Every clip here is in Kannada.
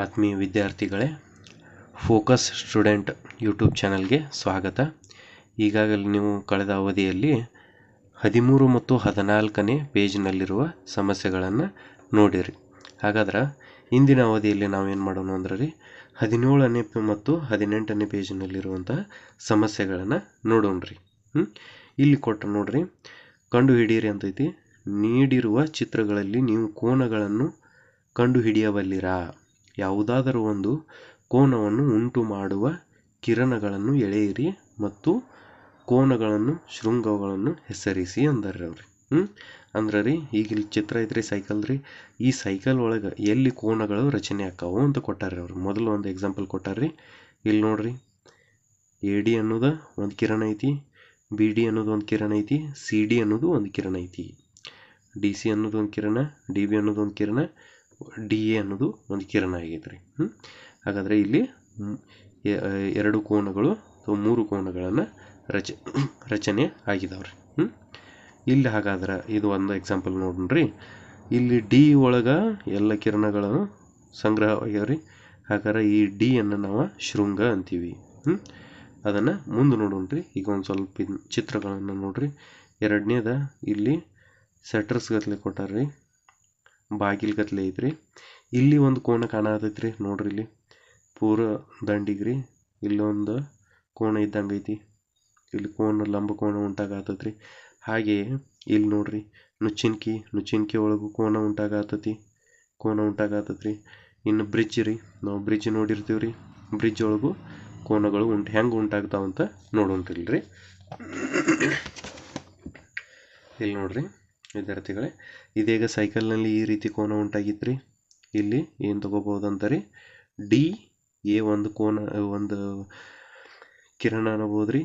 ಆತ್ಮೀಯ ವಿದ್ಯಾರ್ಥಿಗಳೇ, ಫೋಕಸ್ ಸ್ಟೂಡೆಂಟ್ ಯೂಟ್ಯೂಬ್ ಚಾನಲ್ಗೆ ಸ್ವಾಗತ. ಈಗಾಗಲೇ ನೀವು ಕಳೆದ ಅವಧಿಯಲ್ಲಿ ಹದಿಮೂರು ಮತ್ತು ಹದಿನಾಲ್ಕನೇ ಪೇಜ್ನಲ್ಲಿರುವ ಸಮಸ್ಯೆಗಳನ್ನು ನೋಡಿರಿ. ಹಾಗಾದ್ರೆ ಇಂದಿನ ಅವಧಿಯಲ್ಲಿ ನಾವೇನು ಮಾಡೋಣ ಅಂದ್ರೆ ರೀ, ಹದಿನೇಳನೇ ಮತ್ತು ಹದಿನೆಂಟನೇ ಪೇಜ್ನಲ್ಲಿರುವಂತಹ ಸಮಸ್ಯೆಗಳನ್ನು ನೋಡೋಣ್ರಿ ಹ್ಞೂ ಇಲ್ಲಿ ಕೊಟ್ಟು ನೋಡ್ರಿ ಕಂಡು ಹಿಡಿಯಿರಿ ಅಂತೈತಿ. ನೀಡಿರುವ ಚಿತ್ರಗಳಲ್ಲಿ ನೀವು ಕೋನಗಳನ್ನು ಕಂಡು ಹಿಡಿಯಬಲ್ಲಿರಾ ಯಾವುದಾದರೂ ಒಂದು ಕೋನವನ್ನು ಉಂಟು ಮಾಡುವ ಕಿರಣಗಳನ್ನು ಎಳೆಯಿರಿ ಮತ್ತು ಕೋನಗಳನ್ನು, ಶೃಂಗಗಳನ್ನು ಹೆಸರಿಸಿ ಅಂದರು ಅವ್ರಿ ಅಂದ್ರೆ ರೀ ಈಗ ಇಲ್ಲಿ ಚಿತ್ರ ಐತ್ರಿ ಸೈಕಲ್ ರೀ. ಈ ಸೈಕಲ್ ಒಳಗೆ ಎಲ್ಲಿ ಕೋನಗಳು ರಚನೆ ಆಕ್ಕಾವು ಅಂತ ಕೊಟ್ಟಾರ್ರಿ ಅವ್ರು. ಮೊದಲು ಒಂದು ಎಕ್ಸಾಂಪಲ್ ಕೊಟ್ಟಾರ್ರಿ. ಇಲ್ಲಿ ನೋಡ್ರಿ ಎ ಡಿ ಅನ್ನೋದು ಒಂದು ಕಿರಣ ಐತಿ ಬಿ ಡಿ ಅನ್ನೋದು ಒಂದು ಕಿರಣ ಐತಿ ಸಿ ಡಿ ಅನ್ನೋದು ಒಂದು ಕಿರಣ ಐತಿ. ಡಿ ಸಿ ಅನ್ನೋದು ಒಂದು ಕಿರಣ ಡಿ ಬಿ ಅನ್ನೋದು ಒಂದು ಕಿರಣ ಡಿ ಎ ಅನ್ನೋದು ಒಂದು ಕಿರಣ ಆಗೈತೆ ರೀ ಹ್ಞೂ ಹಾಗಾದರೆ ಇಲ್ಲಿ ಎರಡು ಕೋನಗಳು ಅಥವಾ ಮೂರು ಕೋನಗಳನ್ನು ರಚ, ರಚನೆ ಆಗಿದಾವೆ ರೀ ಇಲ್ಲಿ ಹಾಗಾದ್ರೆ ಇದು ಒಂದು ಎಕ್ಸಾಂಪಲ್ ನೋಡ್ರಿ. ಇಲ್ಲಿ ಡಿ ಒಳಗೆ ಎಲ್ಲ ಕಿರಣಗಳನ್ನು ಸಂಗ್ರಹ ಆಗ್ಯಾವ ರೀ ಹಾಗಾದ್ರೆ ಈ ಡಿ ಅನ್ನು ನಾವು ಶೃಂಗ ಅಂತೀವಿ. ಹ್ಞೂ ಅದನ್ನು ಮುಂದೆ ನೋಡೋಣ್ರಿ. ಈಗ ಒಂದು ಸ್ವಲ್ಪ ಚಿತ್ರಗಳನ್ನು ನೋಡ್ರಿ. ಎರಡನೇದ ಇಲ್ಲಿ ಸೆಟ್ರಸ್ಗತ್ಲೆ ಕೊಟ್ಟಾರ್ರಿ. ಬಾಗಿಲ್ ಗತ್ಲೆ ಐತ್ರಿ. ಇಲ್ಲಿ ಒಂದು ಕೋನ ಕಾಣತೈತ್ರಿ ನೋಡ್ರಿ ಇಲ್ಲಿ. ಪೂರ ದಂಡಿಗೆ ರೀ ಇಲ್ಲೊಂದು ಕೋಣ ಇದ್ದಂಗೆ ಐತಿ. ಇಲ್ಲಿ ಕೋಣ ಲಂಬ ಕೋನ ಉಂಟಾಗತ್ತೈತ್ರಿ ಹಾಗೆಯೇ ಇಲ್ಲಿ ನೋಡ್ರಿ ನುಚ್ಚಿನ್ಕಿ ನುಚ್ಚಿನ್ಕಿ ಒಳಗೂ ಕೋನ ಉಂಟಾಗತ್ತೈತಿ ಕೋನ ಉಂಟಾಗತ್ತೈತ್ರಿ ಇನ್ನು ಬ್ರಿಡ್ಜ್ ರೀ. ನಾವು ಬ್ರಿಡ್ಜ್ ನೋಡಿರ್ತೀವಿ ರೀ ಬ್ರಿಡ್ಜ್ ಒಳಗೂ ಕೋನಗಳು ಉಂಟು, ಹೆಂಗೆ ಉಂಟಾಗ್ತಾವಂತ ನೋಡುವಂತಿಲ್ರಿ ಇಲ್ಲಿ ನೋಡ್ರಿ. ವಿದ್ಯಾರ್ಥಿಗಳೇ, ಇದೀಗ ಸೈಕಲ್ನಲ್ಲಿ ಈ ರೀತಿ ಕೋನ ಉಂಟಾಗಿತ್ತು ರೀ ಇಲ್ಲಿ ಏನು ತಗೋಬೋದು ಅಂತಾರೆ ಡಿ, ಎ ಒಂದು ಕೋನ, ಒಂದು ಕಿರಣ ಅನ್ಬೋದು ರೀ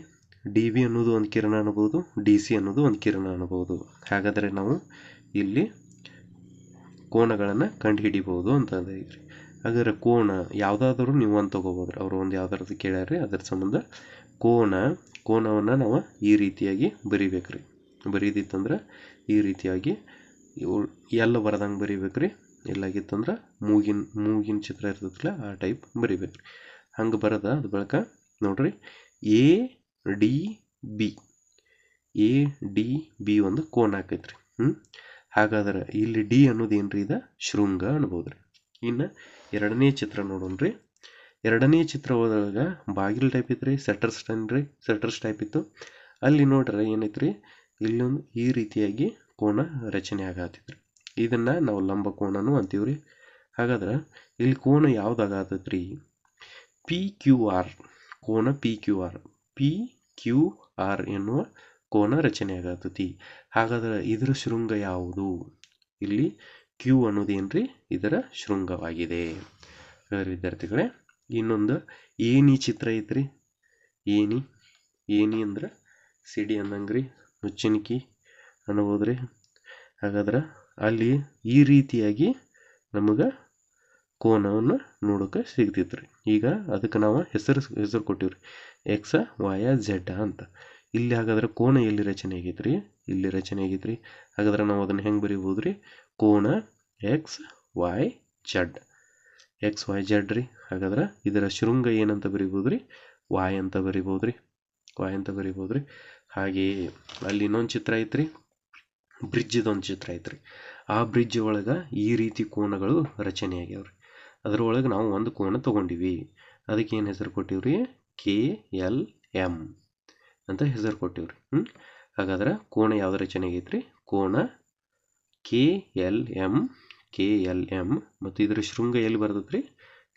ಡಿ ಬಿ ಅನ್ನೋದು ಒಂದು ಕಿರಣ ಅನ್ಬೋದು, ಡಿ ಸಿ ಅನ್ನೋದು ಒಂದು ಕಿರಣ ಅನ್ಬೋದು. ಹಾಗಾದರೆ ನಾವು ಇಲ್ಲಿ ಕೋನಗಳನ್ನು ಕಂಡುಹಿಡಿಬೋದು ಅಂತ ರೀ ಹಾಗಾದ್ರೆ ಕೋನ ಯಾವುದಾದ್ರೂ ನೀವು ಒಂದು ತೊಗೋಬೋದು ಅವರು ಒಂದು ಯಾವ್ದಾದ್ರು ರೀ ಅದ್ರ ಸಂಬಂಧ ಕೋನ, ಕೋನವನ್ನು ನಾವು ಈ ರೀತಿಯಾಗಿ ಬರಿಬೇಕು ರೀ ಬರೀದಿತ್ತಂದ್ರೆ ಈ ರೀತಿಯಾಗಿ ಇವು ಎಲ್ಲ ಬರ್ದಂಗೆ ಬರಿಬೇಕು ರೀ ಎಲ್ಲಾಗಿತ್ತಂದ್ರೆ ಮೂಗಿನ ಮೂಗಿನ ಚಿತ್ರ ಇರ್ತೈತಲ್ಲ ಆ ಟೈಪ್ ಬರಿಬೇಕು ರೀ ಹಂಗೆ ಬರದ ಅದು ಬಳಿಕ ನೋಡ್ರಿ A, D, B. A, D, B ಒಂದು ಕೋನ್ ಆಕೈತ್ರಿ. ಹ್ಞೂ ಹಾಗಾದ್ರೆ ಇಲ್ಲಿ ಡಿ ಅನ್ನೋದು ರೀ ಇದು? ಶೃಂಗ ಅನ್ಬೋದು ರೀ ಇನ್ನು ಎರಡನೇ ಚಿತ್ರ ನೋಡೋಣ್ರಿ. ಎರಡನೇ ಚಿತ್ರ ಹೋದಾಗ ಬಾಗಿಲು ಟೈಪ್ ಇತ್ತು ರೀ ಸೆಟರ್ಸ್ ರೀ ಸೆಟರ್ಸ್ ಟೈಪ್ ಇತ್ತು. ಅಲ್ಲಿ ನೋಡ್ರಿ ಏನೈತ್ರಿ? ಇಲ್ಲೊಂದು ಈ ರೀತಿಯಾಗಿ ಕೋನ ರಚನೆ ಆಗತ್ತಿದ್ರಿ ಇದನ್ನು ನಾವು ಲಂಬ ಕೋನನು ಅಂತೀವಿ ರೀ ಹಾಗಾದ್ರೆ ಇಲ್ಲಿ ಕೋನ ಯಾವ್ದಾಗತ್ತೈತ್ರಿ ಪಿ ಕ್ಯೂ ಆರ್ ಕೋನ P Q R P Q R ಎನ್ನುವ ಕೋನ ರಚನೆ ಆಗತ್ತೈತಿ ಹಾಗಾದ್ರೆ ಇದರ ಶೃಂಗ ಯಾವುದು? ಇಲ್ಲಿ ಕ್ಯೂ ಅನ್ನೋದೇನ್ರಿ ಇದರ ಶೃಂಗವಾಗಿದೆ. ವಿದ್ಯಾರ್ಥಿಗಳೇ, ಇನ್ನೊಂದು ಏನಿ ಚಿತ್ರ ಐತ್ರಿ. ಏನಿ ಏನಿ ಅಂದ್ರೆ ಸಿಡಿ ಅಂದಂಗೆ ರೀ ಅನ್ಬೋದು ರೀ ಹಾಗಾದ್ರೆ ಅಲ್ಲಿ ಈ ರೀತಿಯಾಗಿ ನಮಗೆ ಕೋನವನ್ನು ನೋಡೋಕೆ ರೀ ಈಗ ಅದಕ್ಕೆ ನಾವು ಹೆಸರು ಹೆಸರು ರೀ ಎಕ್ಸ, ವಾಯ, ಝೆಡ್ ಅಂತ. ಇಲ್ಲಿ ಹಾಗಾದ್ರೆ ಕೋನ ಎಲ್ಲಿ ರಚನೆ ಆಗೈತ್ರಿ? ಇಲ್ಲಿ ರಚನೆ ಆಗೈತ್ರಿ. ಹಾಗಾದ್ರೆ ನಾವು ಅದನ್ನು ಹೆಂಗೆ ಬರಿಬೋದು ರೀ ಕೋನ X, Y, Z. X Y Z ರೀ. ಹಾಗಾದ್ರೆ ಇದರ ಶೃಂಗ ಏನಂತ ಬರಿಬೋದು ರೀ ವಾಯ್ ಅಂತ ಬರಿಬೋದು ರೀ ವಾಯ್ ಅಂತ ಬರಿಬೋದು ರೀ ಹಾಗೆಯೇ ಅಲ್ಲಿ ಇನ್ನೊಂದು ಚಿತ್ರ ಐತ್ರಿ. ಬ್ರಿಡ್ಜಿದೊಂದು ಚಿತ್ರ ಐತ್ರಿ. ಆ ಬ್ರಿಡ್ಜ್ ಒಳಗೆ ಈ ರೀತಿ ಕೋನಗಳು ರಚನೆ ಆಗ್ಯಾವ್ರಿ. ಅದರೊಳಗೆ ನಾವು ಒಂದು ಕೋನ ತೊಗೊಂಡಿವಿ. ಅದಕ್ಕೆ ಏನು ಹೆಸರು ರೀ ಕೆ ಎಲ್ ಎಂ ಅಂತ ಹೆಸರು ಕೊಟ್ಟಿವ್ರಿ. ಹ್ಞೂ ಹಾಗಾದ್ರೆ ಕೋಣ ಯಾವುದು ರಚನೆ ಆಗೈತ್ರಿ? ಕೋಣ K L M K L M ಮತ್ತು ಇದರ ಶೃಂಗ ಎಲ್ಲಿ ಬರ್ತೈತ್ರಿ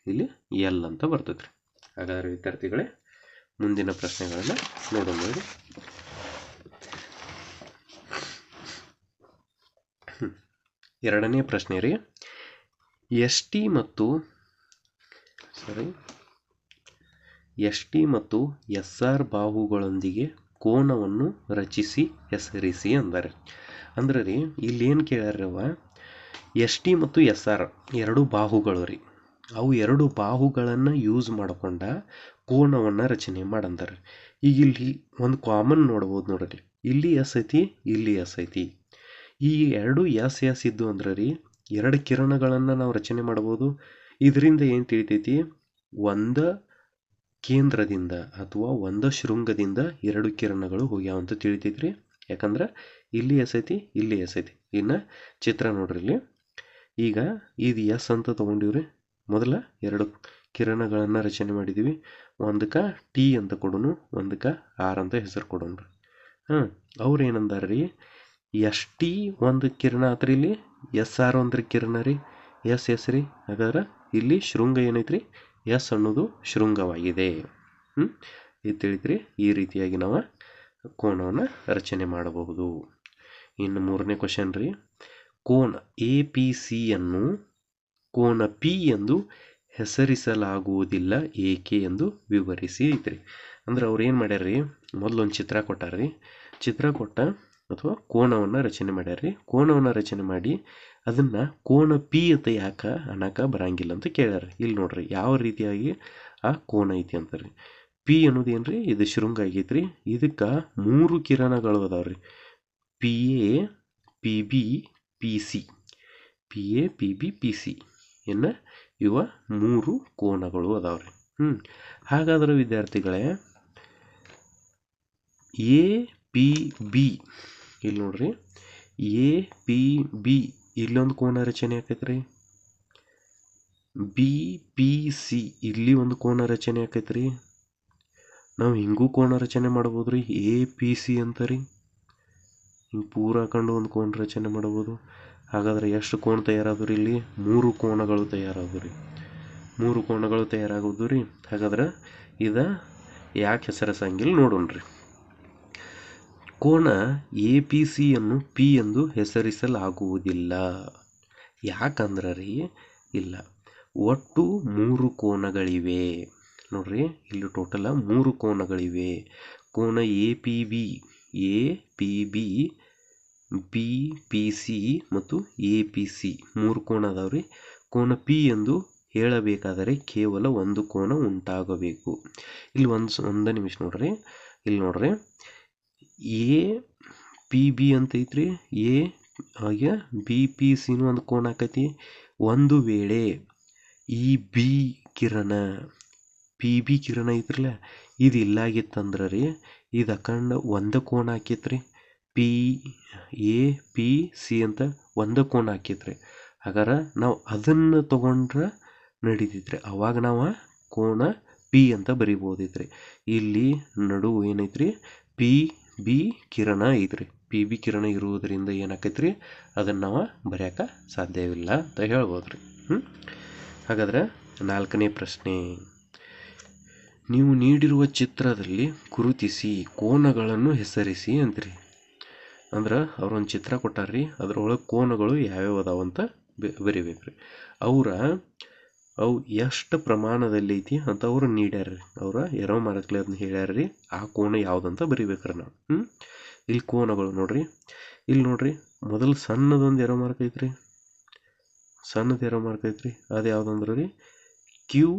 ಇಲ್ಲಿ ಎಲ್ ಅಂತ ಬರ್ತೈತ್ರಿ ಹಾಗಾದ್ರೆ ವಿದ್ಯಾರ್ಥಿಗಳೇ ಮುಂದಿನ ಪ್ರಶ್ನೆಗಳನ್ನು ನೋಡೋಣ ನೋಡಿ. ಎರಡನೇ ಪ್ರಶ್ನೆ ರೀ. ಎಸ್ ಟಿ ಮತ್ತು ಸಾರಿ ಎಸ್ ಟಿ ಮತ್ತು ಎಸ್ ಆರ್ ಬಾಹುಗಳೊಂದಿಗೆ ಕೋನವನ್ನು ರಚಿಸಿ, ಹೆಸರಿಸಿ ಅಂದರೆ. ಅಂದ್ರೆ ರೀ, ಇಲ್ಲಿ ಏನು ಕೇಳ್ಯಾರವ ಎಸ್ ಟಿ ಮತ್ತು ಎಸ್ ಆರ್ ಎರಡು ಬಾಹುಗಳು ರೀ. ಅವು ಎರಡು ಬಾಹುಗಳನ್ನು ಯೂಸ್ ಮಾಡ್ಕೊಂಡ ಕೋನವನ್ನು ರಚನೆ ಮಾಡಂತಾರೆ. ಈಗ ಇಲ್ಲಿ ಒಂದು ಕಾಮನ್ ನೋಡ್ಬೋದು ನೋಡ್ರಿ. ಇಲ್ಲಿ ಎಸ್ ಐತಿ, ಇಲ್ಲಿ ಎಸ್ ಐತಿ. ಈ ಎರಡು ಎಸ್ ಎಸ್ ಇದ್ದು ಅಂದ್ರೆ ರೀ, ಎರಡು ಕಿರಣಗಳನ್ನು ನಾವು ರಚನೆ ಮಾಡ್ಬೋದು. ಇದರಿಂದ ಏನು ತಿಳಿತೈತಿ? ಒಂದ ಕೇಂದ್ರದಿಂದ ಅಥವಾ ಒಂದ ಶೃಂಗದಿಂದ ಎರಡು ಕಿರಣಗಳು ಹೋಗ್ಯಾವ ಅಂತ ರೀ ಯಾಕಂದ್ರೆ ಇಲ್ಲಿ ಎಸ್ ಐತಿ, ಇಲ್ಲಿ ಎಸ್ ಐತಿ. ಇನ್ನು ಚಿತ್ರ ನೋಡ್ರಿ ಇಲ್ಲಿ. ಈಗ ಇದು ಎಸ್ ಅಂತ ತೊಗೊಂಡಿವ್ರಿ. ಮೊದಲ ಎರಡು ಕಿರಣಗಳನ್ನು ರಚನೆ ಮಾಡಿದ್ದೀವಿ ಒಂದಕ್ಕೆ ಟಿ ಅಂತ ಕೊಡೋನು, ಒಂದಕ್ಕೆ ಆರ್ ಅಂತ ಹೆಸರು ಕೊಡೋಣ ಹಾಂ ಅವ್ರು ಏನಂದಾರ ರೀ? ಎಸ್ ಟಿ ಒಂದು ಕಿರಣ ಆತ್ರಿ ಇಲ್ಲಿ, ಎಸ್ ಆರ್ ಒಂದ್ರ ಕಿರಣ ರೀ, ಎಸ್ ಎಸ್ ರೀ. ಹಾಗಾದ್ರೆ ಇಲ್ಲಿ ಶೃಂಗ ಏನೈತ್ರಿ? ಎಸ್ ಅನ್ನೋದು ಶೃಂಗವಾಗಿದೆ. ಹ್ಞೂ ಇದು ತಿಳಿದ್ರಿ, ಈ ರೀತಿಯಾಗಿ ನಾವು ಕೋಣವನ್ನು ರಚನೆ ಮಾಡಬಹುದು. ಇನ್ನು ಮೂರನೇ ಕ್ವಶನ್ ರೀ, ಕೋನ ಎ ಪಿ ಸಿಯನ್ನು ಕೋನ ಪಿ ಎಂದು ಹೆಸರಿಸಲಾಗುವುದಿಲ್ಲ ಏಕೆ ಎಂದು ವಿವರಿಸಿ ಐತ್ರಿ. ಅಂದ್ರೆ ಅವ್ರು ಏನು ಮಾಡ್ಯಾರ್ರಿ? ಮೊದಲೊಂದು ಚಿತ್ರ ಕೊಟ್ಟಾರ್ರಿ. ಚಿತ್ರ ಕೊಟ್ಟ ಅಥವಾ ಕೋಣವನ್ನು ರಚನೆ ಮಾಡ್ಯಾರ್ರಿ. ಕೋಣವನ್ನು ರಚನೆ ಮಾಡಿ ಅದನ್ನು ಕೋಣ ಪಿ ಅಂತ ಯಾಕೆ ಅಣಕ ಬರಂಗಿಲ್ಲ ಅಂತ ಕೇಳ್ಯಾರ ಇಲ್ಲಿ ನೋಡ್ರಿ ಯಾವ ರೀತಿಯಾಗಿ ಆ ಕೋಣ ಐತಿ ಅಂತಾರೆ. ಪಿ ಅನ್ನೋದು ರೀ ಇದು ಶೃಂಗ ಆಗೈತ್ರಿ. ಇದಕ್ಕೆ ಮೂರು ಕಿರಣಗಳು ಅದಾವ್ರಿ. P A, P B, P C. P A, P B, P C. ಎನ್ನ ಇವ ಮೂರು ಕೋನಗಳು ರೀ ಹ್ಞೂ ಹಾಗಾದ್ರೆ ವಿದ್ಯಾರ್ಥಿಗಳೇ, ಎ, ಪಿ, ಬಿ. ಇಲ್ಲಿ ನೋಡ್ರಿ. A, P, B. ಇಲ್ಲೊಂದು ಕೋನ ರಚನೆ ಆಕೈತೆ ರೀ ಬಿ, ಪಿ, ಸಿ. ಇಲ್ಲಿ ಒಂದು ಕೋನ ರಚನೆ ಆಕೈತೆ ರೀ ನಾವು ಹಿಂಗೂ ಕೋನ ರಚನೆ ಮಾಡ್ಬೋದು ರೀ ಎ, ಪಿ, ಸಿ ಅಂತ ರೀ ಹಿಂಗೆ ಪೂರ ಕಂಡು ಒಂದು ಕೋನ ರಚನೆ ಮಾಡ್ಬೋದು. ಹಾಗಾದ್ರೆ ಎಷ್ಟು ಕೋಣ ತಯಾರಾದವು ಇಲ್ಲಿ? ಮೂರು ಕೋಣಗಳು ತಯಾರಾದವು ರೀ ಮೂರು ಕೋಣಗಳು ತಯಾರಾಗೋದು ರೀ ಹಾಗಾದ್ರೆ ಇದು ಯಾಕೆ ಹೆಸರಿಸಂಗಿಲ್ಲ ನೋಡೋಣ್ರಿ. ಕೋಣ ಎ ಪಿ ಸಿಯನ್ನು ಪಿ ಎಂದು ಹೆಸರಿಸಲಾಗುವುದಿಲ್ಲ. ಯಾಕಂದ್ರೆ ರೀ ಇಲ್ಲ. ಒಟ್ಟು ಮೂರು ಕೋನಗಳಿವೆ ನೋಡ್ರಿ, ಇಲ್ಲಿ ಟೋಟಲ ಮೂರು ಕೋನಗಳಿವೆ ಕೋನ A P B, A P B B, P, C, ಮತ್ತು ಎ, ಪಿ, ಸಿ ಮೂರು ಕೋನ ರೀ ಕೋನ ಪಿ ಎಂದು ಹೇಳಬೇಕಾದರೆ ಕೇವಲ ಒಂದು ಕೋನ ಉಂಟಾಗಬೇಕು. ಇಲ್ಲಿ ಒಂದು ಒಂದು ನಿಮಿಷ ನೋಡ್ರಿ. ಇಲ್ಲಿ ನೋಡ್ರಿ. ಎ, ಪಿ, ಬಿ ಅಂತ ಐತ್ರಿ. ಎ, ಹಾಗೆ ಬಿ, ಪಿ ಸಿನೂ ಒಂದು ಕೋನ ಆಕೈತಿ. ಒಂದು ವೇಳೆ ಈ ಬಿ ಕಿರಣ, ಪಿ, ಬಿ ಕಿರಣ ಐತ್ರಲ್ಲ. ಇದು ಇಲ್ಲಾಗಿತ್ತಂದ್ರೆ ರೀ, ಇದು ಅಖಂಡ ಒಂದು ಕೋನ ಹಾಕೈತ್ರಿ ಪಿ ಎ ಪಿ ಸಿ ಅಂತ ಒಂದು ಕೋನ ಹಾಕಿದ್ರೆ ಹಾಗಾದ್ರೆ ನಾವು ಅದನ್ನು ತೊಗೊಂಡ್ರೆ ನಡೀತೈತ್ರಿ. ಅವಾಗ ನಾವು ಕೋನ ಪಿ ಅಂತ ಬರಿಬೋದೈತ್ರಿ. ಇಲ್ಲಿ ನಡುವು ಏನೈತ್ರಿ? ಪಿ ಬಿ ಕಿರಣ ಐತ್ರಿ. ಪಿ ಬಿ ಕಿರಣ ಇರುವುದರಿಂದ ಏನಾಕೈತ್ರಿ? ಅದನ್ನು ನಾವು ಬರೆಯೋಕೆ ಸಾಧ್ಯವಿಲ್ಲ ಅಂತ ಹೇಳ್ಬೋದ್ರಿ. ಹ್ಞೂ ಹಾಗಾದ್ರೆ ನಾಲ್ಕನೇ ಪ್ರಶ್ನೆ. ನೀವು ನೀಡಿರುವ ಚಿತ್ರದಲ್ಲಿ ಗುರುತಿಸಿ, ಕೋನಗಳನ್ನು ಹೆಸರಿಸಿ ಅಂತ್ರಿ. ಅಂದ್ರೆ ಅವ್ರೊಂದು ಚಿತ್ರ ಕೊಟ್ಟಾರ್ರಿ, ಅದ್ರೊಳಗೆ ಕೋನಗಳು ಯಾವ್ಯಾವ ಅದಾವ ಅಂತ ಬರಿಬೇಕು ರೀ ಅವರ, ಅವು ಎಷ್ಟು ಪ್ರಮಾಣದಲ್ಲಿ ಐತಿ ಅಂತ ಅವ್ರು ನೀಡ್ಯಾರ್ರಿ. ಅವ್ರ ಎರೋ ಮಾರಕ್ಲಿ ಅದನ್ನ ಹೇಳ್ಯಾರ್ರಿ, ಆ ಕೋನ ಯಾವ್ದಂತ ಬರಿಬೇಕ್ರಿ ನಾವು. ಹ್ಞೂ ಇಲ್ಲಿ ಕೋನಗಳು ನೋಡ್ರಿ. ಇಲ್ಲಿ ನೋಡ್ರಿ, ಮೊದಲು ಸಣ್ಣದೊಂದು ಎರೋ ಮಾರ್ಕ್ ಐತ್ರಿ. ಸಣ್ಣದು ಎರೋ ಮಾರ್ಕ್ ಐತ್ರಿ. ಅದು ಯಾವುದಂದ್ರೆ ರೀ, ಕ್ಯೂ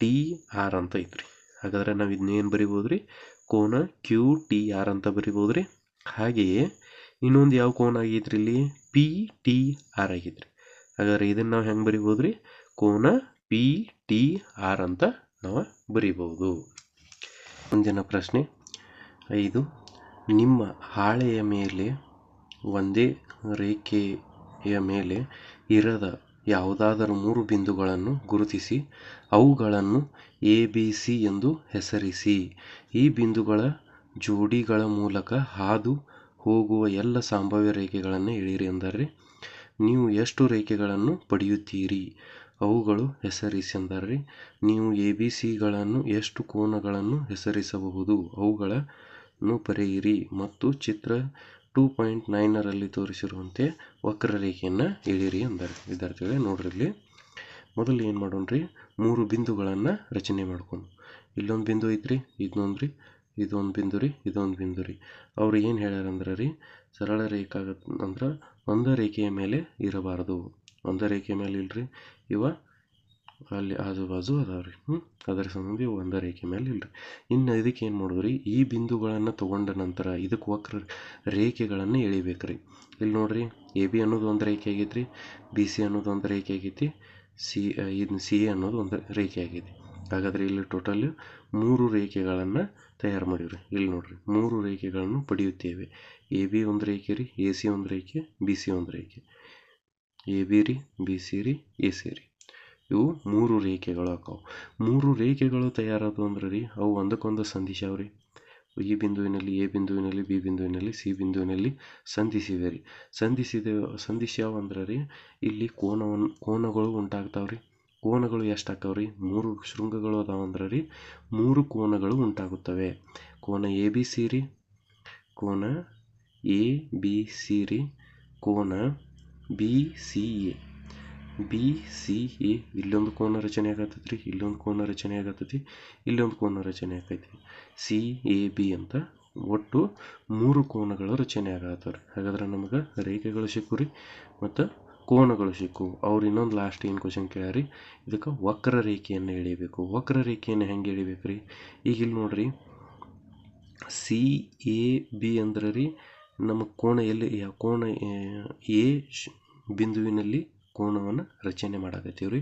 ಟಿ ಆರ್ ಅಂತ ಐತ್ರಿ. ಹಾಗಾದ್ರೆ ನಾವು ಇದನ್ನೇನು ಬರಿಬೋದು ರೀ ಕೋನ ಕ್ಯೂ ಟಿ ಆರ್ ಅಂತ ಬರಿಬೋದು ರೀ ಹಾಗೆಯೇ ಇನ್ನೊಂದು ಯಾವ ಕೋನ ಆಗೈತ್ರಿ ಇಲ್ಲಿ? ಪಿ ಟಿ ಆರ್ ಆಗೈತ್ರಿ. ಹಾಗಾದ್ರೆ ಇದನ್ನು ನಾವು ಹೆಂಗೆ ಬರಿಬೋದು ರೀ ಕೋನ ಪಿ ಟಿ ಆರ್ ಅಂತ ನಾವು ಬರಿಬೋದು. ಮುಂದಿನ ಪ್ರಶ್ನೆ. ಐದು. ನಿಮ್ಮ ಹಾಳೆಯ ಮೇಲೆ, ಒಂದೇ ರೇಖೆಯ ಮೇಲೆ ಇರದ ಯಾವುದಾದರೂ ಮೂರು ಬಿಂದುಗಳನ್ನು ಗುರುತಿಸಿ, ಅವುಗಳನ್ನು ಎ, ಬಿ, ಸಿ ಎಂದು ಹೆಸರಿಸಿ. ಈ ಬಿಂದುಗಳ ಜೋಡಿಗಳ ಮೂಲಕ ಹಾದು ಹೋಗುವ ಎಲ್ಲ ಸಂಭಾವ್ಯ ರೇಖೆಗಳನ್ನು ಎಳೆಯಿರಿ ಎಂದರೆ ನೀವು ಎಷ್ಟು ರೇಖೆಗಳನ್ನು ಪಡೆಯುತ್ತೀರಿ? ಅವುಗಳು ಹೆಸರಿಸಿ ಎಂದರೆ ನೀವು ಎ, ಬಿ ಸಿಗಳನ್ನು ಎಷ್ಟು ಕೋನಗಳನ್ನು ಹೆಸರಿಸಬಹುದು? ಅವುಗಳನ್ನು ಬರೆಯಿರಿ ಮತ್ತು ಚಿತ್ರ ಟೂ ಪಾಯಿಂಟ್ ನೈನರಲ್ಲಿ ತೋರಿಸಿರುವಂತೆ ವಕ್ರರೇಖೆಯನ್ನು ಎಳೆಯಿರಿ ಎಂದರೆ ವಿದ್ಯಾರ್ಥಿಗಳೇ, ನೋಡ್ರಿ ಮೊದಲು ಏನು ಮಾಡೋಣ ರೀ ಮೂರು ಬಿಂದುಗಳನ್ನು ರಚನೆ ಮಾಡ್ಕೊಂಡು. ಇಲ್ಲೊಂದು ಬಿಂದು ಐತ್ರಿ ಇದನ್ನೊಂದು ರೀ ಇದೊಂದು ಬಿಂದು ರೀ ಇದೊಂದು ಬಿಂದು ರೀ ಅವ್ರು ಏನು ಹೇಳ್ಯಾರಂದ್ರೆ ರೀ, ಸರಳ ರೇಖೆ ಆಗತ್ತೆ ಅಂದ್ರೆ ಒಂದು ರೇಖೆಯ ಮೇಲೆ ಇರಬಾರ್ದು. ಒಂದು ರೇಖೆಯ ಮೇಲೆ ಇಲ್ರಿ, ಇವ ಅಲ್ಲಿ ಆಜು ಬಾಜು ರೀ. ಹ್ಞೂ ಅದರ ಸಂಬಂಧಿ ಒಂದು ರೇಖೆ ಮೇಲೆ ಇಲ್ರಿ. ಇನ್ನು ಇದಕ್ಕೆ ಏನು ಮಾಡೋದು ರೀ, ಈ ಬಿಂದುಗಳನ್ನು ತಗೊಂಡ ನಂತರ ಇದಕ್ಕೆ ವಕ್ರ ರೇಖೆಗಳನ್ನು ಎಳಿಬೇಕು ರೀ. ಇಲ್ಲಿ ನೋಡಿರಿ, ಎ, ಬಿ ಅನ್ನೋದು ಒಂದು ರೇಖೆ ಆಗೈತ್ರಿ ಬಿ, ಸಿ ಅನ್ನೋದು ಒಂದು ರೇಖೆ ಆಗೈತಿ, ಸಿ, ಇದು ಸಿ ಎ ಅನ್ನೋದು ಒಂದು ರೇಖೆ ಆಗೈತಿ. ಹಾಗಾದರೆ ಇಲ್ಲಿ ಟೋಟಲ್ ಮೂರು ರೇಖೆಗಳನ್ನು ತಯಾರು ಮಾಡಿವ್ರಿ. ಇಲ್ಲಿ ನೋಡಿರಿ, ಮೂರು ರೇಖೆಗಳನ್ನು ಪಡೆಯುತ್ತೇವೆ. ಎ ಬಿ ಒಂದು ರೇಖೆ ರೀ, ಎ ಸಿ ಒಂದು ರೇಖೆ, ಬಿ ಸಿ ಒಂದು ರೇಖೆ. ಎ ಬಿ ರೀ, ಬಿ ಸಿ ರೀ, ಎ ಸಿ ರೀ. ಇವು ಮೂರು ರೇಖೆಗಳು ಆಕಾವು ಮೂರು ರೇಖೆಗಳು ತಯಾರಾದವು ಅಂದ್ರೆ ರೀ, ಅವು ಒಂದಕ್ಕೊಂದು ಸಂಧಿಸ್ಯಾವ್ರಿ ಈ ಬಿಂದುವಿನಲ್ಲಿ, ಎ ಬಿಂದುವಿನಲ್ಲಿ, ಬಿ ಬಿಂದುವಿನಲ್ಲಿ, ಸಿ ಬಿಂದುವಿನಲ್ಲಿ ಸಂಧಿಸಿವೆ ರೀ. ಸಂಧಿಸಿದ ಸಂಧಿಸ್ಯಾವ ಅಂದ್ರೆ ರೀ, ಇಲ್ಲಿ ಕೋನವನ್ನು ಕೋನಗಳು ಉಂಟಾಗ್ತಾವ್ರಿ. ಕೋನಗಳು ಎಷ್ಟು ರೀ ಮೂರು ಶೃಂಗಗಳು ಅದಾವೆ ಅಂದ್ರೆ ರೀ ಮೂರು ಕೋನಗಳು ಉಂಟಾಗುತ್ತವೆ. ಕೋನ ಎ ಬಿ ಸಿ ರೀ. ಕೋನ ಎ ಬಿ ಸಿ ರೀ. ಕೋನ B C A B C A ಇಲ್ಲೊಂದು ಕೋನ ರಚನೆ ಆಗತ್ತೈತಿ ರೀ ಇಲ್ಲೊಂದು ಕೋನ ರಚನೆ ಆಗತ್ತೈತಿ, ಇಲ್ಲೊಂದು ಕೋನ ರಚನೆ ಆಗ್ತೈತಿ ಸಿ ಎ ಬಿ ಅಂತ ಒಟ್ಟು ಮೂರು ಕೋನಗಳು ರಚನೆ ಆಗತ್ತವ್ರಿ. ಹಾಗಾದ್ರೆ ನಮಗೆ ರೇಖೆಗಳು ಸಿಕ್ಕು ರೀ ಮತ್ತು ಕೋನಗಳು ಸಿಕ್ಕು. ಅವ್ರು ಇನ್ನೊಂದು ಲಾಸ್ಟ್ ಏನು ಕ್ವಶನ್ ಕೇಳ್ಯಾರಿ ಇದಕ್ಕೆ ವಕ್ರ ರೇಖೆಯನ್ನು ಎಳಿಬೇಕು. ವಕ್ರ ರೇಖೆಯನ್ನು ಹೆಂಗೆ ಎಳಿಬೇಕು ರೀ ಈಗ ಇಲ್ಲಿ ನೋಡ್ರಿ. ಸಿ ಎ ಬಿ ಅಂದ್ರೆ ರೀ ನಮ್ಮ ಕೋಣ ಎಲ್ಲಿ ಕೋಣ, ಎ ಬಿಂದುವಿನಲ್ಲಿ ಕೋಣವನ್ನು ರಚನೆ ಮಾಡಕತ್ತೀವಿ ರೀ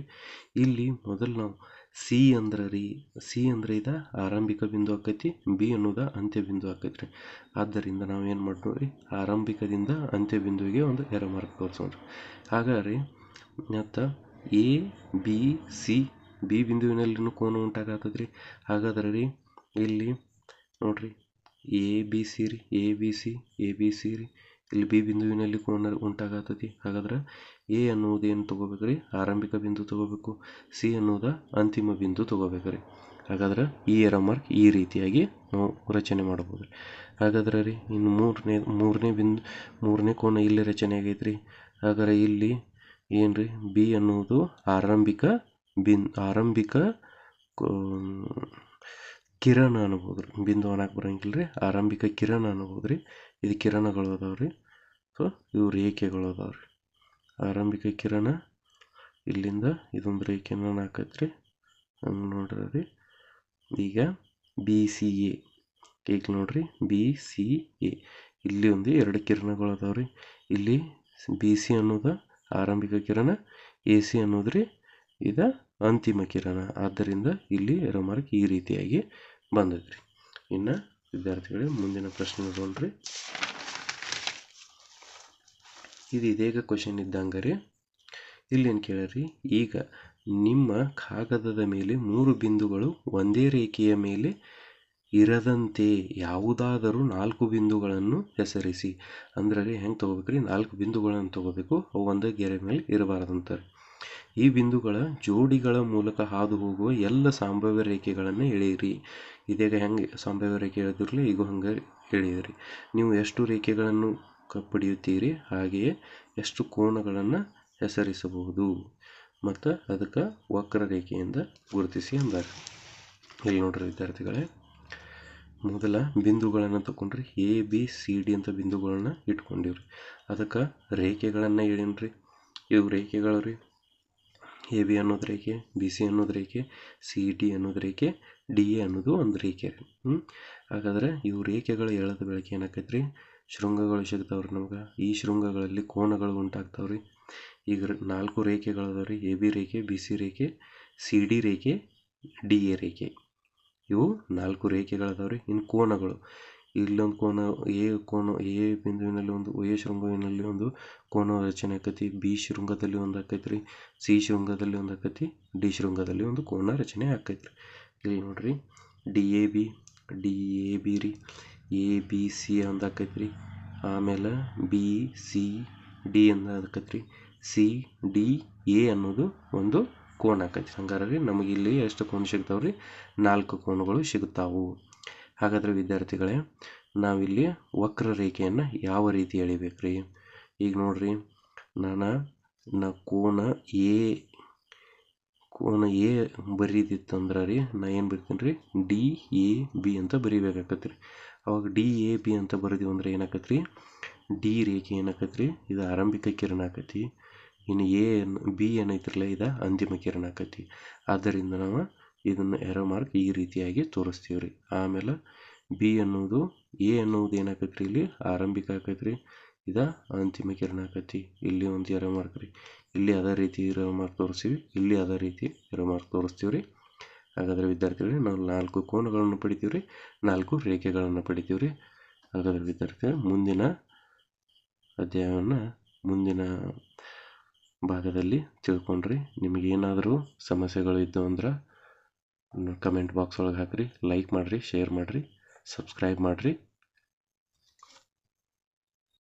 ಇಲ್ಲಿ ಮೊದಲು ನಾವು ಸಿ ಅಂದ್ರೆ ರೀ, ಸಿ ಅಂದ್ರೆ ಇದ ಆರಂಭಿಕ ಬಿಂದು ಆಕೈತಿ, ಬಿ ಅನ್ನೋದ ಅಂತ್ಯ ಬಿಂದು ಆಕೈತಿ ರೀ ಆದ್ದರಿಂದ ನಾವು ಏನು ಮಾಡ್ತೀವಿ ಆರಂಭಿಕದಿಂದ ಅಂತ್ಯ ಬಿಂದುವಿಗೆ ಒಂದು ಎರ ಮಾರ್ಕ್ ತೋರಿಸೋಣ್ರಿ ಹಾಗಾದ್ರೆ ಮತ್ತು ಎ, ಬಿ, ಸಿ, ಬಿ ಬಿಂದುವಿನಲ್ಲಿನೂ ಕೋನ ಉಂಟಾಗತ್ತದ್ರಿ ಹಾಗಾದ್ರೆ ರೀ, ಇಲ್ಲಿ ನೋಡ್ರಿ, ಎ, ಬಿ, ಸಿ ರೀ, A, B, C, A, B, C ರೀ ಇಲ್ಲಿ ಬಿ ಬಿಂದುವಿನಲ್ಲಿ ಕೋನ ಉಂಟಾಗತ್ತೈತಿ ಹಾಗಾದ್ರೆ ಎ ಅನ್ನುವುದು ಏನು ತಗೋಬೇಕ್ರಿ? ಆರಂಭಿಕ ಬಿಂದು ತಗೋಬೇಕು. ಸಿ ಅನ್ನುವುದು ಅಂತಿಮ ಬಿಂದು ತೊಗೋಬೇಕು ರೀ ಹಾಗಾದ್ರೆ ಈ ಎರ ಮಾರ್ಕ್ ಈ ರೀತಿಯಾಗಿ ನಾವು ರಚನೆ ಮಾಡ್ಬೋದು ರೀ ಹಾಗಾದ್ರೆ ರೀ, ಇನ್ನು ಮೂರನೇ ಮೂರನೇ ಬಿಂದು, ಮೂರನೇ ಕೋನ ಇಲ್ಲಿ ರಚನೆ ಆಗೈತೆ ರೀ ಹಾಗಾದ್ರೆ ಇಲ್ಲಿ ಏನು ರೀ ಬಿ ಅನ್ನುವುದು ಆರಂಭಿಕ ಬಿನ್, ಆರಂಭಿಕ ಕಿರಣ ಅನ್ಬೋದು ರೀ ಬಿಂದು ಅನ್ನಕ್ಕೆ ಬರಂಗಿಲ್ಲ ರೀ ಆರಂಭಿಕ ಕಿರಣ ಅನ್ಬೋದು ರೀ ಇದು ಕಿರಣಗಳು ಅದಾವೆ ರೀ ಸೊ ಇವು ರೇಖೆಗಳು ಅದಾವೆ ರೀ ಆರಂಭಿಕ ಕಿರಣ, ಇಲ್ಲಿಂದ ಇದೊಂದು ರೇಖೆನ ಹಾಕೈತೆ ರೀ ಹಂಗೆ ನೋಡ್ರಿ ರೀ ಈಗ ಬಿ ಸಿ ಎ ಈಗ ನೋಡ್ರಿ ಬಿ ಸಿ ಎ ಇಲ್ಲಿ ಒಂದು ಎರಡು ಕಿರಣಗಳು ಅದಾವೆ ರೀ ಇಲ್ಲಿ ಬಿ ಸಿ ಅನ್ನೋದು ಆರಂಭಿಕ ಕಿರಣ ಎ ಸಿ ಅನ್ನೋದು ರೀ ಇದು ಅಂತಿಮ ಕಿರಣ. ಆದ್ದರಿಂದ ಇಲ್ಲಿ ಎರೋ ಮಾರ್ಕ್ ಈ ರೀತಿಯಾಗಿ ಬಂದದ್ರಿ. ಇನ್ನು ವಿದ್ಯಾರ್ಥಿಗಳಿಗೆ ಮುಂದಿನ ಪ್ರಶ್ನೆ ನೋಡ್ರಿ ಇದು ಇದೇಗ ಕ್ವಶನ್ ಇದ್ದಂಗೆ ರೀ. ಇಲ್ಲೇನು ಕೇಳ್ರಿ, ಈಗ ನಿಮ್ಮ ಕಾಗದದ ಮೇಲೆ ಮೂರು ಬಿಂದುಗಳು ಒಂದೇ ರೇಖೆಯ ಮೇಲೆ ಇರದಂತೆ ಯಾವುದಾದರೂ ನಾಲ್ಕು ಬಿಂದುಗಳನ್ನು ಹೆಸರಿಸಿ. ಅಂದ್ರೆ ಹೆಂಗೆ ತೊಗೋಬೇಕ್ರಿ? ನಾಲ್ಕು ಬಿಂದುಗಳನ್ನು ತೊಗೋಬೇಕು, ಅವು ಒಂದೇ ಗೆರೆ ಮೇಲೆ ಇರಬಾರ್ದಂತಾರೆ ಈ ಬಿಂದುಗಳ ಜೋಡಿಗಳ ಮೂಲಕ ಹಾದು ಹೋಗುವ ಎಲ್ಲ ಸಂಭಾವ್ಯ ರೇಖೆಗಳನ್ನು ಎಳೆಯಿರಿ. ಇದೀಗ ಹೆಂಗೆ ಸಂಭಾವ್ಯ ರೇಖೆ ಎಳೆದಿರಲಿ, ಈಗ ಹಂಗೆ ಎಳೆಯಿರಿ. ನೀವು ಎಷ್ಟು ರೇಖೆಗಳನ್ನು ಕ, ಪಡೆಯುತ್ತೀರಿ, ಹಾಗೆಯೇ ಎಷ್ಟು ಕೋನಗಳನ್ನು ಹೆಸರಿಸಬಹುದು. ಮತ್ತು ಅದಕ್ಕೆ ವಕ್ರರೇಖೆಯಿಂದ ಗುರುತಿಸಿ ಅಂದಾರೆ. ಇಲ್ಲಿ ನೋಡ್ರಿ ವಿದ್ಯಾರ್ಥಿಗಳೇ, ಮೊದಲ ಬಿಂದುಗಳನ್ನು ತಗೊಂಡ್ರಿ ಎ, ಬಿ, ಸಿ, ಡಿ ಅಂತ ಬಿಂದುಗಳನ್ನ ಇಟ್ಕೊಂಡಿವ್ರಿ ಅದಕ್ಕೆ ರೇಖೆಗಳನ್ನು ಎಳೀನ್ರಿ ಇವು ರೇಖೆಗಳು ರೀ ಎ ಬಿ ಅನ್ನೋದು ರೇಖೆ ಬಿ ಸಿ ಅನ್ನೋದು ರೇಖೆ ಸಿ ಡಿ ಅನ್ನೋದು ರೇಖೆ ಡಿ ಎ ಅನ್ನೋದು ಒಂದು ರೇಖೆ ರೀ. ಹ್ಞೂ ಹಾಗಾದ್ರೆ ಇವು ರೇಖೆಗಳು ಎಳೆದ ಬೆಳಕು ಏನಾಕೈತೆ ರೀ ಶೃಂಗಗಳು ಸಿಗ್ತಾವ್ರಿ ನಮ್ಗೆ. ಈ ಶೃಂಗಗಳಲ್ಲಿ ಕೋನಗಳು ಉಂಟಾಗ್ತಾವ್ರಿ. ಈಗ ನಾಲ್ಕು ರೇಖೆಗಳು ಅದಾವ ರೀ. ಎ ಬಿ ರೇಖೆ ಬಿ ಸಿ ರೇಖೆ ಸಿ ಡಿ ರೇಖೆ ಡಿ ಎ ರೇಖೆ. ಇವು ನಾಲ್ಕು ರೇಖೆಗಳದಾವ ರೀ. ಇನ್ನು ಕೋನಗಳು. ಇಲ್ಲೊಂದು ಕೋನ, ಎ ಕೋನ, ಎ ಬಿಂದುವಿನಲ್ಲಿ ಒಂದು, ಎ ಶೃಂಗವಿನಲ್ಲಿ ಒಂದು ಕೋನ ರಚನೆ ಆಕೈತಿ, ಬಿ ಶೃಂಗದಲ್ಲಿ ಒಂದು ಆಕೈತ್ರಿ, ಸಿ ಶೃಂಗದಲ್ಲಿ ಒಂದು ಆಕೈತಿ, ಡಿ ಶೃಂಗದಲ್ಲಿ ಒಂದು ಕೋನ ರಚನೆ ಆಕೈತಿ ರೀ ಇಲ್ಲಿ ನೋಡ್ರಿ, D A B, D A B ರೀ, ಎ ಬಿ ಸಿ ಅಂತ ಆಕೈತ್ರಿ, ಆಮೇಲೆ ಬಿ, ಸಿ, ಡಿ ಅಂತ ಆಕೈತ್ರಿ, ಸಿ, ಡಿ, ಎ ಅನ್ನೋದು ಒಂದು ಕೋನ ಆಕೈತಿ ಹಂಗಾರೆ ರೀ ನಮಗೆ ಇಲ್ಲಿ ಎಷ್ಟು ಕೋನ ಸಿಗ್ತಾವೆ ರೀ ನಾಲ್ಕು ಕೋನಗಳು ಸಿಗುತ್ತಾವು ಹಾಗಾದರೆ ವಿದ್ಯಾರ್ಥಿಗಳೇ, ನಾವಿಲ್ಲಿ ವಕ್ರರೇಖೆಯನ್ನು ಯಾವ ರೀತಿ ಎಳಿಬೇಕು ಈಗ ನೋಡ್ರಿ, ನಾನು, ನಾ ಕೋನ ಎ ಕೋನ ಎ ಬರೀದಿತ್ತಂದ್ರೆ ರೀ, ನಾ ಏನು ಬರ್ತೀನಿ ರೀ ಡಿ, ಎ, ಬಿ ಅಂತ ಬರಿಬೇಕಾಕತ್ರಿ. ಅವಾಗ ಡಿ, ಎ, ಬಿ ಅಂತ ಬರೆದಿವಿ ಅಂದ್ರೆ ಏನಾಕತ್ರಿ? ಡಿ ರೇಖೆ ಏನಾಕತ್ರಿ? ಇದು ಆರಂಭಿಕ ಕಿರಣ ಆಕತಿ. ಇನ್ನು ಎ, ಬಿ ಏನೈತಿರಲ್ಲ, ಇದು ಅಂತಿಮ ಕಿರಣ ಆಕತಿ. ಆದ್ದರಿಂದ ನಾವು ಇದನ್ನು ಎರೋ ಮಾರ್ಕ್ ಈ ರೀತಿಯಾಗಿ ತೋರಿಸ್ತೀವಿ ರೀ ಆಮೇಲೆ ಬಿ ಅನ್ನೋದು ಎ ಅನ್ನೋದು ರೀ ಇಲ್ಲಿ? ಆರಂಭಿಕ ಆಕೈತ್ರಿ. ಇದು ಅಂತಿಮ ಕಿರಣ ಆಕತಿ ಇಲ್ಲಿ ಒಂದು ಎರೋ ಮಾರ್ಕ್ ರೀ. ಇಲ್ಲಿ ಅದೇ ರೀತಿ ಇರೋ ಮಾರ್ಕ್ ತೋರಿಸ್ತೀವಿ. ಇಲ್ಲಿ ಅದೇ ರೀತಿ ಇರೋ ಮಾರ್ಕ್ ತೋರಿಸ್ತೀವಿ ರೀ ಹಾಗಾದರೆ ವಿದ್ಯಾರ್ಥಿಗಳೇ, ನಾವು ನಾಲ್ಕು ಕೋನಗಳನ್ನು ಪಡಿತೀವಿ ರೀ ನಾಲ್ಕು ರೇಖೆಗಳನ್ನು ಪಡಿತೀವಿ ರೀ ಹಾಗಾದರೆ ವಿದ್ಯಾರ್ಥಿಗಳೇ, ಮುಂದಿನ ಅಧ್ಯಾಯವನ್ನು ಮುಂದಿನ ಭಾಗದಲ್ಲಿ ತಿಳ್ಕೊಂಡ್ರಿ. ನಿಮಗೇನಾದರೂ ಸಮಸ್ಯೆಗಳು ಇದ್ದವು ಅಂದ್ರೆ ಕಮೆಂಟ್ ಬಾಕ್ಸ್ ಒಳಗೆ ಹಾಕಿರಿ ಲೈಕ್ ಮಾಡಿರಿ ಶೇರ್ ಮಾಡಿರಿ ಸಬ್ಸ್ಕ್ರೈಬ್ ಮಾಡಿರಿ.